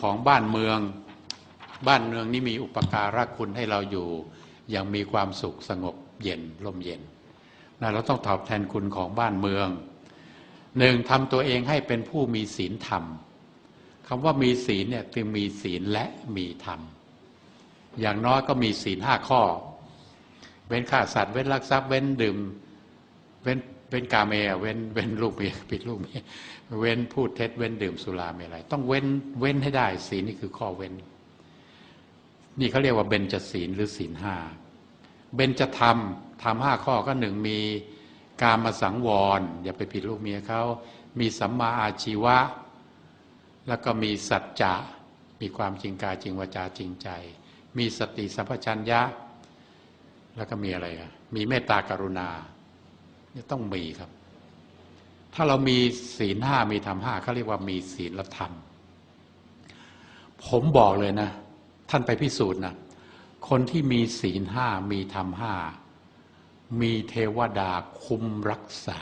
ของบ้านเมือง บ้านเมืองนี้มีอุปการะคุณให้เราอยู่อย่างมีความสุขสงบเย็นลมเย็นนะเราต้องตอบแทนคุณของบ้านเมืองหนึ่งทำตัวเองให้เป็นผู้มีศีลธรรมคำว่ามีศีลเนี่ยคือมีศีลและมีธรรม อย่างน้อยก็มีศีลห้าข้อ เว้นฆ่าสัตว์เว้นลักทรัพย์เว้นดื่ม เว้น เว้นกาเมเว้นเว้นลูกเมียปิดลูกเมียเว้นพูดเท็จเว้นดื่มสุราเมลัยต้องเว้นเว้นให้ได้ศีลนี่คือข้อเว้น นี่เขาเรียกว่าเบญจศีลหรือศีลห้าเบญจธรรมธรรมห้าข้อก็หนึ่งมีการมาสังวร อย่าไปผิดลูกเมียเขามีสัมมาอาชีวะ แล้วก็มีสัจจะมีความจริงกายจริงวาจาจริงใจ มีสติสัมปชัญญะ แล้วก็มีอะไรมีเมตตากรุณา จะต้องมีครับ ถ้าเรามีศีลห้ามีธรรมห้าเขาเรียกว่ามีศีลธรรม ผมบอกเลยนะ ท่านไปพิสูจน์นะคนที่มีศีลห้ามีธรรมห้ามีเทวดาคุมรักษา